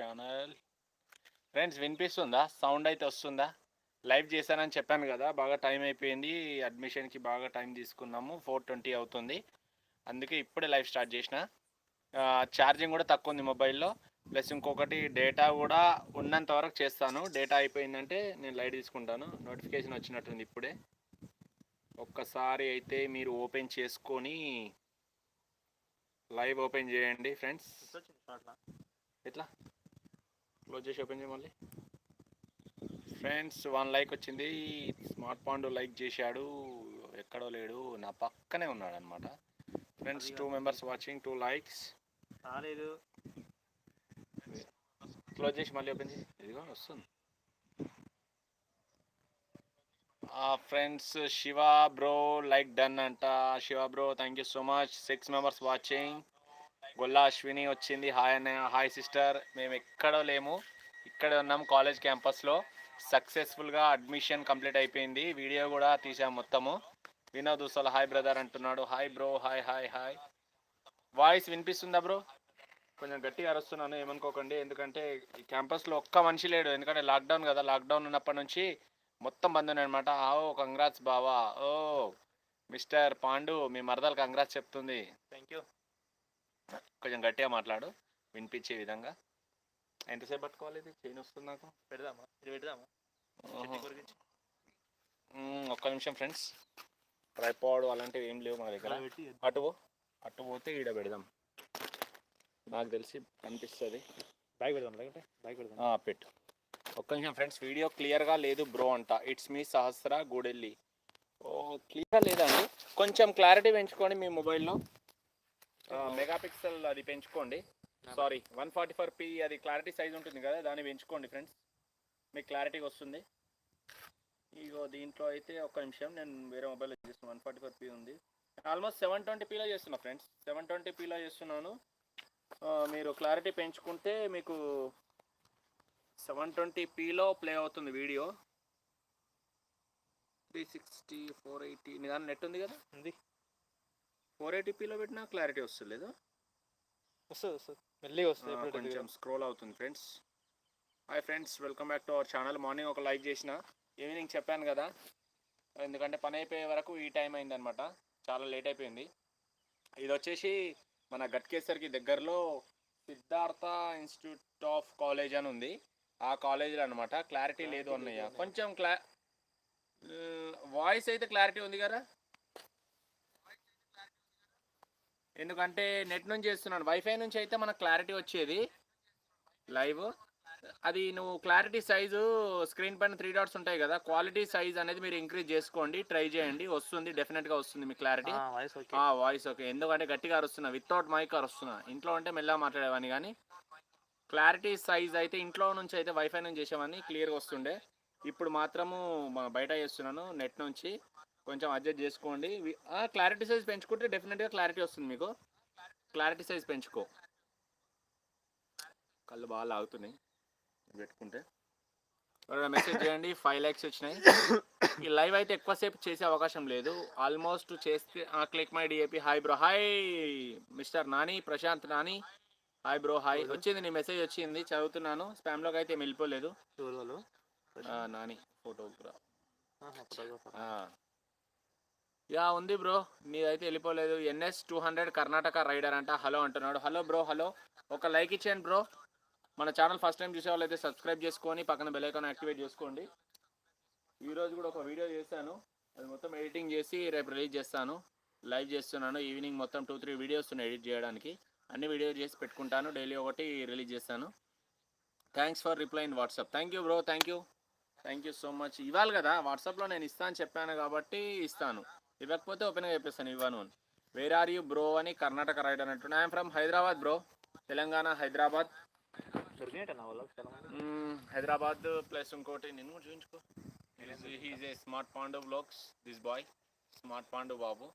Channel. Friends వినిపిస్తుందా? Sound అయితే వస్తుందా? లైవ్ చేశానని చెప్పాను కదా బాగా టైం అయిపోయింది. అడ్మిషన్కి బాగా టైం తీసుకున్నాము. ఫోర్ ట్వంటీ అవుతుంది. అందుకే ఇప్పుడే లైవ్ స్టార్ట్ చేసిన. ఛార్జింగ్ కూడా తక్కువ ఉంది మొబైల్లో. ప్లస్ ఇంకొకటి డేటా కూడా ఉన్నంత వరకు చేస్తాను. డేటా అయిపోయిందంటే నేను లైట్ తీసుకుంటాను. నోటిఫికేషన్ వచ్చినట్టుంది ఇప్పుడే. ఒక్కసారి అయితే మీరు ఓపెన్ చేసుకొని లైవ్ ఓపెన్ చేయండి ఫ్రెండ్స్. ఎట్లా? క్లోజ్ చేసి ఓపెన్ చేయ మళ్ళీ. ఫ్రెండ్స్ వన్ లైక్ వచ్చింది. స్మార్ట్ పాండు లైక్ చేశాడు. ఎక్కడో లేడు. నా పక్కనే ఉన్నాడు అనమాట friends two members watching two likes రాలేదు. క్లోజ్ చేసి మళ్ళీ ఓపెన్ చేసి ఇదిగో వస్తుంది. Friends Shiva bro like done అంట. Shiva bro thank you so much six members watching Golla Ashwini వచ్చింది. హాయ్ అన్న హాయ్ సిస్టర్ మేము ఎక్కడో లేము. ఇక్కడే ఉన్నాం కాలేజ్ క్యాంపస్లో సక్సెస్ఫుల్గా అడ్మిషన్ కంప్లీట్ అయిపోయింది. వీడియో కూడా తీసాం మొత్తము. వినోద్ ఉసల్ హాయ్ బ్రదర్ అంటున్నాడు. Hi bro hi hi hi voice వినిపిస్తుందా బ్రో కొంచెం గట్టిగా అరుస్తున్నాను. ఏమనుకోకండి. ఎందుకంటే ఈ క్యాంపస్లో ఒక్క మనిషి లేడు. ఎందుకంటే లాక్డౌన్ కదా. లాక్డౌన్ ఉన్నప్పటి నుంచి మొత్తం బంద్ అనమాట ఓ కంగ్రాట్స్ బావా. Oh, ఓ మిస్టర్ పాండు మీ మరదలు కంగ్రాట్స్ చెప్తుంది. థ్యాంక్ యూ కొంచెం గట్టిగా మాట్లాడు. వినిపించే విధంగా. ఎంతసేపు పట్టుకోవాలి ఇది? చైన్ వస్తుంది నాకు. పెడదామా? ఇది పెడదామా? ఒక్క నిమిషం ఫ్రెండ్స్. ట్రైపాడ్ అలాంటివి ఏం లేవు మా దగ్గర. అటు. అటు పోతే ఈడ పెడదాం. నాకు తెలిసి కనిపిస్తుంది బ్యాగ్ పెడదాం లేకుంటే? బ్యాగ్ పెడదాం. పెట్టు. ఒక్క నిమిషం ఫ్రెండ్స్ వీడియో క్లియర్గా లేదు బ్రో అంట. ఇట్స్ మీ సహస్ర గూడెల్లి ఓ క్లియర్గా లేదండి కొంచెం క్లారిటీ పెంచుకోండి మీ మొబైల్లో. మెగాపిక్సెల్ అది పెంచుకోండి. Sorry one forty four P అది క్లారిటీ సైజ్ ఉంటుంది కదా దాన్ని పెంచుకోండి ఫ్రెండ్స్ మీకు క్లారిటీగా వస్తుంది. ఇగో దీంట్లో అయితే ఒక్క నిమిషం నేను వేరే మొబైల్లో చేస్తున్నాను వన్ ఫార్టీ ఫోర్ పి ఉంది. ఆల్మోస్ట్ సెవెన్ ట్వంటీ పీలో చేస్తున్నా ఫ్రెండ్స్ సెవెన్ ట్వంటీ పీలో చేస్తున్నాను. మీరు క్లారిటీ పెంచుకుంటే మీకు సెవెన్ ట్వంటీ పీలో ప్లే అవుతుంది video. Three sixty four eighty నీ దాని నెట్ ఉంది కదా? ఉంది. ఫోర్ ఎయిటీ పీలో పెట్టినా క్లారిటీ వస్తలేదు వస్తుంది వస్తుంది. మెల్లిగా వస్తుంది ఆ, కొంచెం స్క్రోల్ అవుతుంది friends. Hi friends welcome back to our channel. Morning ఒక లైక్ చేసిన. ఈవినింగ్ చెప్పాను కదా. ఎందుకంటే పని అయిపోయే వరకు ఈ టైం అయిందనమాట. చాలా లేట్ అయిపోయింది. ఇది వచ్చేసి మన గట్కేసర్కి దగ్గరలో సిద్ధార్థ ఇన్స్టిట్యూట్ ఆఫ్ కాలేజ్ అని ఉంది. ఆ కాలేజీలో అనమాట క్లారిటీ లేదు అన్నయ్య. కొంచెం క్లా వాయిస్ అయితే క్లారిటీ ఉంది కదా? ఎందుకంటే నెట్ నుంచి చేస్తున్నాను వైఫై నుంచి అయితే మనకు క్లారిటీ వచ్చేది. లైవ్ అది నువ్వు క్లారిటీ సైజు స్క్రీన్ పైన త్రీ డాట్స్ ఉంటాయి కదా క్వాలిటీ సైజ్ అనేది మీరు ఇంక్రీజ్ చేసుకోండి ట్రై చేయండి. వస్తుంది డెఫినెట్గా వస్తుంది మీ క్లారిటీ వాయిస్ ఓకే ఆ వాయిస్ ఓకే ఎందుకంటే గట్టిగా అరుస్తున్నా వితౌట్ మైక్ అరుస్తున్నా. ఇంట్లో ఉంటే మెల్లగా మాట్లాడేవాడిని కానీ క్లారిటీ సైజ్ అయితే ఇంట్లో నుంచి అయితే వైఫై నుంచి చేసేవాడిని క్లియర్గా వస్తుండే. ఇప్పుడు మాత్రము బయట చేస్తున్నాను నెట్ నుంచి. కొంచెం అడ్జస్ట్ చేసుకోండి. క్లారిటీ సైజ్ పెంచుకుంటే డెఫినెట్గా క్లారిటీ వస్తుంది మీకు. క్లారిటీ సైజ్ పెంచుకో. కళ్ళు బాగా లాగుతున్నాయి. పెట్టుకుంటే. మెసేజ్ చేయండి. ఫైవ్ ల్యాక్స్ వచ్చినాయి. ఈ లైవ్ అయితే ఎక్కువసేపు చేసే అవకాశం లేదు. ఆల్మోస్ట్ చేస్తే click my DAP hi bro hi mister Nani Prashanth Nani hi bro hi వచ్చింది నీ మెసేజ్ వచ్చింది. చదువుతున్నాను. స్పామ్లోకి అయితే వెళ్ళిపోలేదు. నాని ఫోటోగ్రాఫ్. యా ఉంది బ్రో. నీదైతే వెళ్ళిపోలేదు. NS two hundred Karnataka rider అంట. హలో అంటున్నాడు. Hello bro hello. ఒక లైక్ ఇచ్చేయండి బ్రో. మన ఛానల్ ఫస్ట్ టైం చూసే వాళ్ళైతే సబ్స్క్రైబ్ చేసుకొని పక్కన బెలైకాన్ యాక్టివేట్ చేసుకోండి. ఈరోజు కూడా ఒక వీడియో చేశాను. అది మొత్తం ఎడిటింగ్ చేసి రేపు రిలీజ్ చేస్తాను. లైవ్ చేస్తున్నాను. ఈవినింగ్ మొత్తం టూ త్రీ వీడియోస్ ఉన్నాయి ఎడిట్ చేయడానికి. అన్ని వీడియోస్ చేసి పెట్టుకుంటాను. డైలీ ఒకటి రిలీజ్ చేస్తాను. Thanks for reply in WhatsApp thank you bro thank you thank you so much ఇవ్వాలి కదా. వాట్సాప్లో నేను ఇస్తాను చెప్పాను కాబట్టి ఇస్తాను. ఇవ్వకపోతే ఓపెన్గా చెప్పేస్తాను ఇవ్వను. అని వేర్ ఆర్ యూ బ్రో అని కర్ణాటక రైడర్ అన్నట్టు I'm from Hyderabad bro Telangana Hyderabad Hyderabad plus ఇంకోటి నేను కూడా చూపించుకో. He's a smart Pandu vlogs this boy smart Pandu బాబు.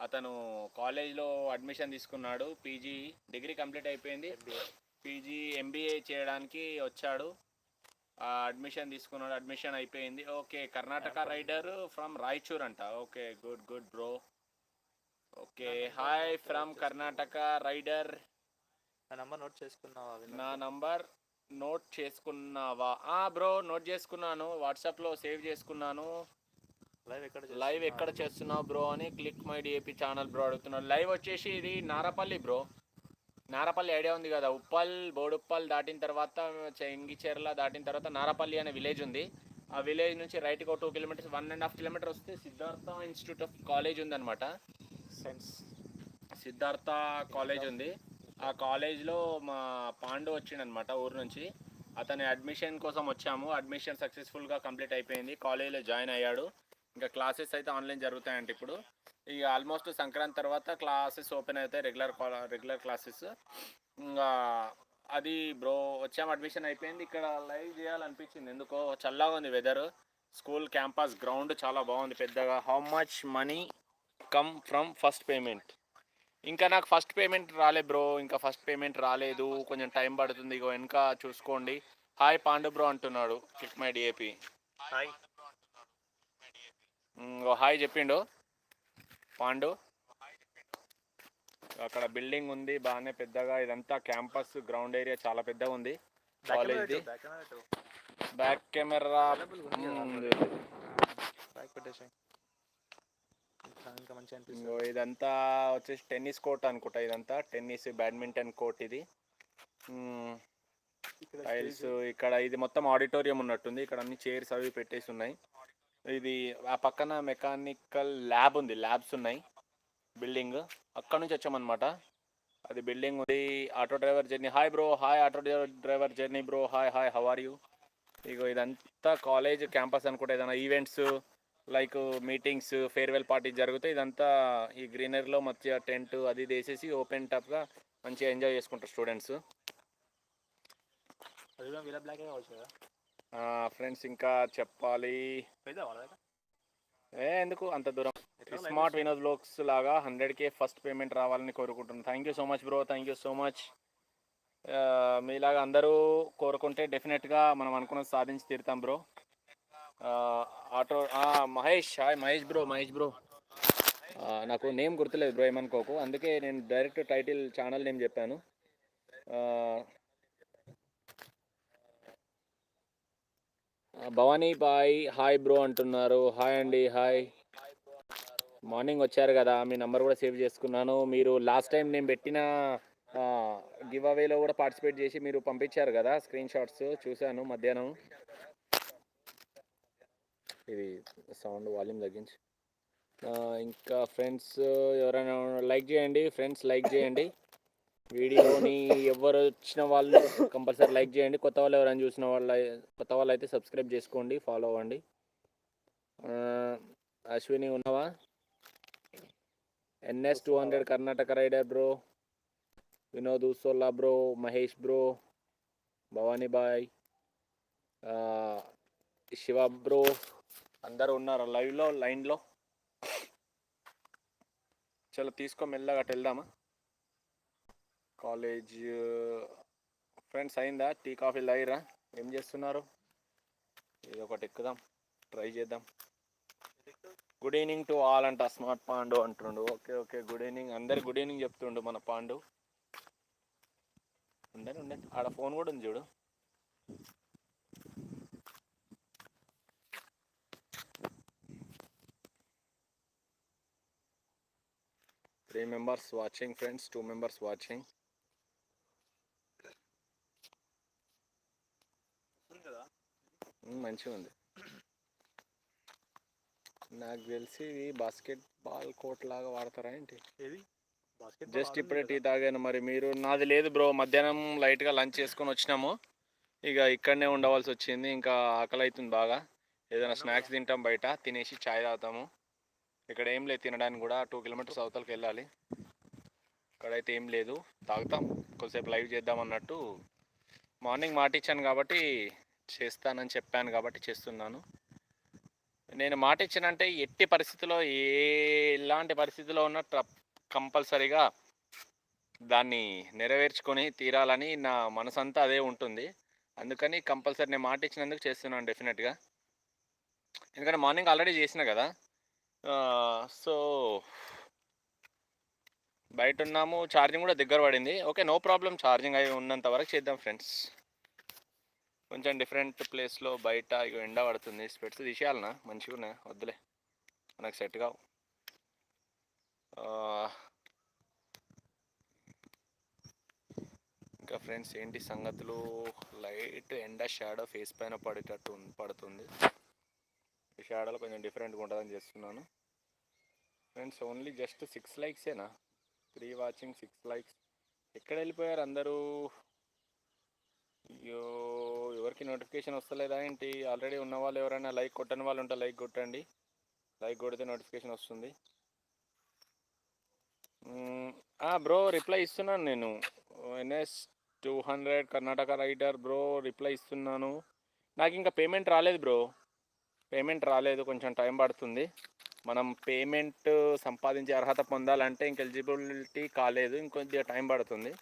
అతను కాలేజ్లో అడ్మిషన్ తీసుకున్నాడు పీజీ డిగ్రీ కంప్లీట్ అయిపోయింది. పీజీ ఎంబీఏ చేయడానికి వచ్చాడు. అడ్మిషన్ తీసుకున్నాడు అడ్మిషన్ అయిపోయింది. Okay Karnataka rider from Raichur అంట. Okay good good bro okay hi from Karnataka rider నా నెంబర్ నోట్ చేసుకున్నావా? నా నంబర్ నోట్ చేసుకున్నావా? ఆ బ్రో నోట్ చేసుకున్నాను. వాట్సాప్లో సేవ్ చేసుకున్నాను. లైవ్ ఎక్కడ లైవ్ ఎక్కడ చేస్తున్నావు బ్రో అని click my DAP channel bro అడుగుతున్నాడు. లైవ్ వచ్చేసి ఇది నారపల్లి బ్రో నారపల్లి ఐడియా ఉంది కదా. ఉప్పల్ బోడుప్పల్ దాటిన తర్వాత చెంగిచెర్ల దాటిన తర్వాత నారపల్లి అనే విలేజ్ ఉంది. ఆ విలేజ్ నుంచి రైట్కి ఒక two kilometres one and half kilometre వస్తే సిద్ధార్థ ఇన్స్టిట్యూట్ ఆఫ్ కాలేజ్ ఉందన్నమాట. సెన్స్. సిద్ధార్థ కాలేజ్ ఉంది. ఆ కాలేజ్లో మా పాండు వచ్చిండనమాట ఊరు నుంచి. అతని అడ్మిషన్ కోసం వచ్చాము. అడ్మిషన్ సక్సెస్ఫుల్గా కంప్లీట్ అయిపోయింది. కాలేజీలో జాయిన్ అయ్యాడు. ఇంకా క్లాసెస్ అయితే ఆన్లైన్ జరుగుతాయంట ఇప్పుడు. ఇక ఆల్మోస్ట్ సంక్రాంతి తర్వాత క్లాసెస్ ఓపెన్ అవుతాయి రెగ్యులర్ రెగ్యులర్ క్లాసెస్. ఇంకా అది బ్రో వచ్చాము అడ్మిషన్ అయిపోయింది. ఇక్కడ లైవ్ చేయాలనిపించింది. ఎందుకో చల్లగా ఉంది వెదర్. స్కూల్ క్యాంపస్ గ్రౌండ్ చాలా బాగుంది పెద్దగా. How much money come from first payment ఇంకా నాకు ఫస్ట్ పేమెంట్ రాలే బ్రో. ఇంకా ఫస్ట్ పేమెంట్ రాలేదు. కొంచెం టైం పడుతుంది. ఇగో వెనక చూసుకోండి. హాయ్ పాండు బ్రో అంటున్నాడు. Click my DAP hi hi చెప్పిండు. పాండు. అక్కడ బిల్డింగ్ ఉంది బాగానే పెద్దగా. ఇదంతా క్యాంపస్ గ్రౌండ్ ఏరియా చాలా పెద్దగా ఉంది. కాలేజ్ది బ్యాక్ కెమెరా ఇదంతా వచ్చేసి టెన్నిస్ కోర్ట్ అనుకుంటా ఇదంతా. టెన్నిస్ బ్యాడ్మింటన్ కోర్ట్ ఇది. టైల్స్ ఇక్కడ ఇది మొత్తం ఆడిటోరియం ఉన్నట్టుంది. ఇక్కడ అన్ని చైర్స్ అవి పెట్టేసి ఉన్నాయి. ఇది ఆ పక్కన మెకానికల్ ల్యాబ్ ఉంది. ల్యాబ్స్ ఉన్నాయి. బిల్డింగ్. అక్కడ నుంచి వచ్చామన్నమాట. అది బిల్డింగ్ ఉంది. Auto driver journey. Hi bro. Hi auto driver journey bro. Hi hi. How are you ఇగో ఇదంతా కాలేజ్ క్యాంపస్ అనుకుంటా. ఏదైనా events like meetings farewell party జరుగుతాయి. ఇదంతా ఈ గ్రీనరీలో మధ్య టెంట్ అది వేసేసి ఓపెన్ టాప్గా మంచిగా ఎంజాయ్ చేసుకుంటారు స్టూడెంట్స్. ఫ్రెండ్స్ ఇంకా చెప్పాలి. ఏ ఎందుకు? అంత దూరం. స్మార్ట్ వినోద్ బ్లాగ్స్ లాగా హండ్రెడ్కే ఫస్ట్ పేమెంట్ రావాలని కోరుకుంటున్నాను thank you so much bro thank you so much మీలాగా అందరూ కోరుకుంటే డెఫినెట్గా మనం అనుకున్నది సాధించి తీరుతాం bro auto Mahesh. Hi Mahesh bro Mahesh bro నాకు నేమ్ గుర్తులేదు బ్రో ఏమనుకోకు. అందుకే నేను డైరెక్ట్ టైటిల్ ఛానల్ నేమ్ చెప్పాను. భవానీ బాయ్ హాయ్ బ్రో అంటున్నారు. హాయ్ అండి హాయ్. మార్నింగ్ వచ్చారు కదా మీ నంబర్ కూడా సేవ్ చేసుకున్నాను. మీరు లాస్ట్ టైం నేను పెట్టిన గివ్ అవేలో కూడా పార్టిసిపేట్ చేసి మీరు పంపించారు కదా స్క్రీన్ షాట్స్ చూశాను మధ్యాహ్నం. ఇది సౌండ్ వాల్యూమ్ తగ్గించి. ఇంకా ఫ్రెండ్స్ ఎవరైనా లైక్ చేయండి ఫ్రెండ్స్ లైక్ చేయండి. వీడియోని ఎవరు వచ్చిన వాళ్ళు కంపల్సరీ లైక్ చేయండి. కొత్త వాళ్ళు ఎవరైనా చూసిన వాళ్ళు కొత్త వాళ్ళు అయితే సబ్స్క్రైబ్ చేసుకోండి ఫాలో అవ్వండి. అశ్విని ఉన్నావా? NS two hundred Karnataka rider bro Vinod ఉసోల్లా bro Mahesh bro Bhavani boy Shiva bro అందరూ ఉన్నారు లైవ్లో లైన్లో? చలో తీసుకో మెల్లగా వెళ్దామా? కాలేజ్ ఫ్రెండ్స్ అయిందా? టీ కాఫీ లైరా ఏం చేస్తున్నారు? ఇది ఒకటి ఎక్కుదాం ట్రై చేద్దాం. గుడ్ ఈవినింగ్ టు ఆల్ అంట స్మార్ట్ పాండు అంటుండు. ఓకే ఓకే గుడ్ ఈవినింగ్ అందరు గుడ్ ఈవినింగ్ చెప్తుండు మన పాండు. ఉండండి ఉండండి ఆడ ఫోన్ కూడా ఉంది చూడు. Three members watching friends two members watching ఉంది కదా మంచిగా ఉంది. నాకు తెలిసి ఇది బాస్కెట్ బాల్ కోర్ట్ లాగా వాడతారా ఏంటి? ఏది? జస్ట్ ఇప్పుడే టీ తాగాను మరి. మీరు నాది లేదు బ్రో. మధ్యాహ్నం లైట్గా లంచ్ చేసుకొని వచ్చినాము. ఇక ఇక్కడనే ఉండవలసి వచ్చింది. ఇంకా ఆకలి అవుతుంది బాగా. ఏదైనా స్నాక్స్ తింటాం బయట. తినేసి చాయ్ తాగుతాము. ఇక్కడ ఏం లేదు. తినడానికి కూడా టూ కిలోమీటర్స్ అవతలకి వెళ్ళాలి. ఇక్కడైతే ఏం లేదు. తాగుతాం. కొద్దిసేపు లైవ్ చేద్దాం అన్నట్టు. మార్నింగ్ మాట ఇచ్చాను కాబట్టి చేస్తానని చెప్పాను కాబట్టి చేస్తున్నాను. నేను మాట ఇచ్చానంటే ఎట్టి పరిస్థితిలో ఏ ఎలాంటి పరిస్థితిలో ఉన్న కంపల్సరీగా దాన్ని నెరవేర్చుకొని తీరాలని నా మనసంతా అదే ఉంటుంది. అందుకని కంపల్సరీ నేను మాట ఇచ్చినందుకు చేస్తున్నాను డెఫినెట్గా. ఎందుకంటే మార్నింగ్ ఆల్రెడీ చేసిన కదా. సో బయట ఉన్నాము ఛార్జింగ్ కూడా దగ్గర పడింది. ఓకే నో ప్రాబ్లం ఛార్జింగ్ అయి ఉన్నంత వరకు చేద్దాం ఫ్రెండ్స్. కొంచెం డిఫరెంట్ ప్లేస్లో బయట ఇక ఎండ పడుతుంది. స్పెట్స్ తీసేయాలనా? మంచిగా ఉన్నాయి? వద్దులే. మనకు సెట్ కావు. ఇంకా ఫ్రెండ్స్ ఏంటి సంగతులు? లైట్ ఎండ షాడో ఫేస్ పైన పడేటట్టు పడుతుంది. ఈ షాడోలో కొంచెం డిఫరెంట్గా ఉంటుందని చేస్తున్నాను. ఫ్రెండ్స్ ఓన్లీ జస్ట్ సిక్స్ లైక్సేనా త్రీ వాచింగ్ సిక్స్ లైక్స్ ఎక్కడ వెళ్ళిపోయారు అందరూ? అయ్యో ఎవరికి నోటిఫికేషన్ వస్తలేదా ఏంటి? ఆల్రెడీ ఉన్న వాళ్ళు ఎవరైనా లైక్ కొట్టని వాళ్ళు ఉంటే లైక్ కొట్టండి. లైక్ కొడితే నోటిఫికేషన్ వస్తుంది. బ్రో రిప్లై ఇస్తున్నాను నేను. NS two hundred Karnataka rider bro reply ఇస్తున్నాను. నాకు ఇంకా పేమెంట్ రాలేదు బ్రో. పేమెంట్ రాలేదు కొంచెం టైం పడుతుంది. మనం పేమెంట్ సంపాదించే అర్హత పొందాలంటే ఇంక ఎలిజిబిలిటీ కాలేదు ఇంకొద్దిగా టైం పడుతుంది.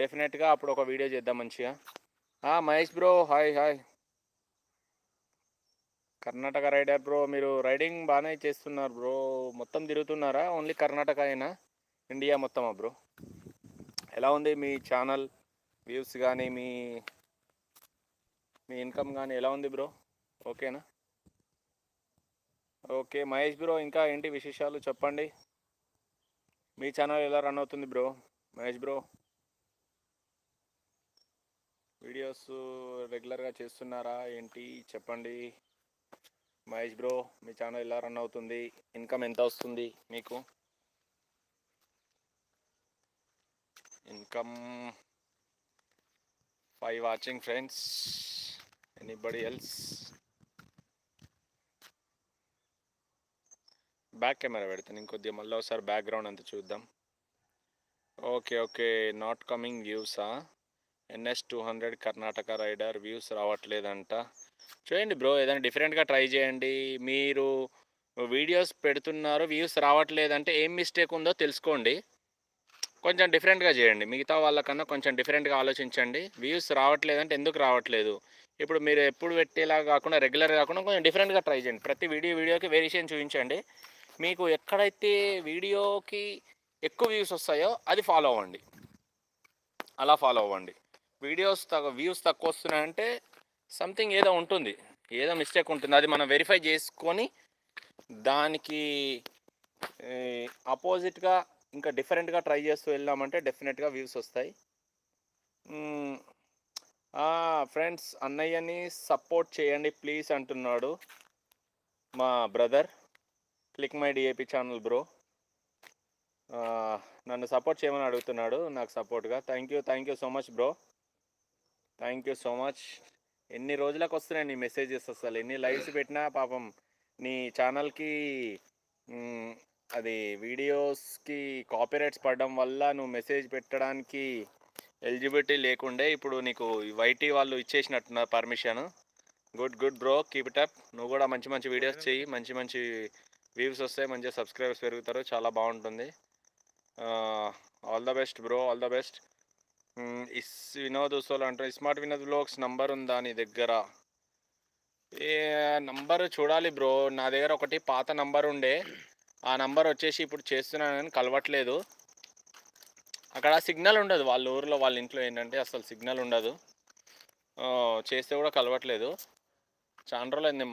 డెఫినెట్గా అప్పుడు ఒక వీడియో చేద్దాం మంచిగా. Mahesh bro hi hi Karnataka rider bro మీరు రైడింగ్ బాగానే చేస్తున్నారు బ్రో మొత్తం తిరుగుతున్నారా? ఓన్లీ కర్ణాటక అయినా ఇండియా మొత్తమా బ్రో ఎలా ఉంది మీ ఛానల్ వ్యూస్ కానీ మీ మీ ఇన్కమ్ కానీ ఎలా ఉంది బ్రో ఓకేనా ఓకే మహేష్ బ్రో ఇంకా ఏంటి విశేషాలు? చెప్పండి. మీ ఛానల్ ఎలా రన్ అవుతుంది బ్రో మహేష్ బ్రో వీడియోస్ రెగ్యులర్గా చేస్తున్నారా ఏంటి? చెప్పండి. మహేష్ బ్రో మీ ఛానల్ ఎలా రన్ అవుతుంది? ఇన్కమ్ ఎంత వస్తుంది మీకు? Income five watching friends. Anybody else. Back camera పెడతాను ఇంకొద్దిగా మళ్ళీ ఒకసారి బ్యాక్గ్రౌండ్ అంతా చూద్దాం. Okay okay. Not coming వ్యూసా? NS two hundred Karnataka rider views రావట్లేదంట. చూడండి బ్రో ఏదైనా డిఫరెంట్గా ట్రై చేయండి. మీరు వీడియోస్ పెడుతున్నారు వ్యూస్ రావట్లేదంటే ఏం మిస్టేక్ ఉందో తెలుసుకోండి. కొంచెం డిఫరెంట్గా చేయండి. మిగతా వాళ్ళకన్నా కొంచెం డిఫరెంట్గా ఆలోచించండి. వ్యూస్ రావట్లేదంటే ఎందుకు రావట్లేదు? ఇప్పుడు మీరు ఎప్పుడు పెట్టేలా కాకుండా రెగ్యులర్ కాకుండా కొంచెం డిఫరెంట్గా ట్రై చేయండి. ప్రతి వీడియో వీడియోకి వేరియేషన్ చూపించండి. మీకు ఎక్కడైతే వీడియోకి ఎక్కువ వ్యూస్ వస్తాయో అది ఫాలో అవ్వండి. అలా ఫాలో అవ్వండి. వీడియోస్ వ్యూస్ తక్కువ వస్తున్నాయంటే సంథింగ్ ఏదో ఉంటుంది. ఏదో మిస్టేక్ ఉంటుంది. అది మనం వెరిఫై చేసుకొని దానికి అపోజిట్గా ఇంకా డిఫరెంట్గా ట్రై చేస్తూ వెళ్ళామంటే డెఫినెట్గా వ్యూస్ వస్తాయి. ఫ్రెండ్స్ అన్నయ్యని సపోర్ట్ చేయండి ప్లీజ్ అంటున్నాడు మా brother click my DAP channel bro నన్ను సపోర్ట్ చేయమని అడుగుతున్నాడు నాకు సపోర్ట్గా thank you thank you so much bro thank you so much. ఎన్ని రోజులకు వస్తున్నాయి నీ మెసేజెస్ అసలు? ఎన్ని లైవ్స్ పెట్టినా పాపం నీ ఛానల్కి అది వీడియోస్కి కాపీరైట్స్ పడడం వల్ల నువ్వు మెసేజ్ పెట్టడానికి ఎలిజిబిలిటీ లేకుండే ఇప్పుడు నీకు వైటీ వాళ్ళు ఇచ్చేసినట్టున్నారు permission. Good good bro keep it up. నువ్వు కూడా మంచి మంచి వీడియోస్ చెయ్యి. మంచి మంచి వ్యూస్ వస్తాయి. మంచిగా సబ్స్క్రైబర్స్ పెరుగుతారు. చాలా బాగుంటుంది. All the best bro all the best. Is Vinod ఉత్సవాలు అంటారు స్మార్ట్ వినోద్ బ్లాగ్స్ నంబర్ ఉందా నీ దగ్గర? ఏ నంబర్ చూడాలి బ్రో. నా దగ్గర ఒకటి పాత నంబర్ ఉండే. ఆ నంబర్ వచ్చేసి ఇప్పుడు చేస్తున్నాను కానీ కలవట్లేదు. అక్కడ సిగ్నల్ ఉండదు. వాళ్ళ ఊర్లో వాళ్ళ ఇంట్లో ఏంటంటే అసలు సిగ్నల్ ఉండదు. చేస్తే కూడా కలవట్లేదు. చాలా రోజులు అయింది మా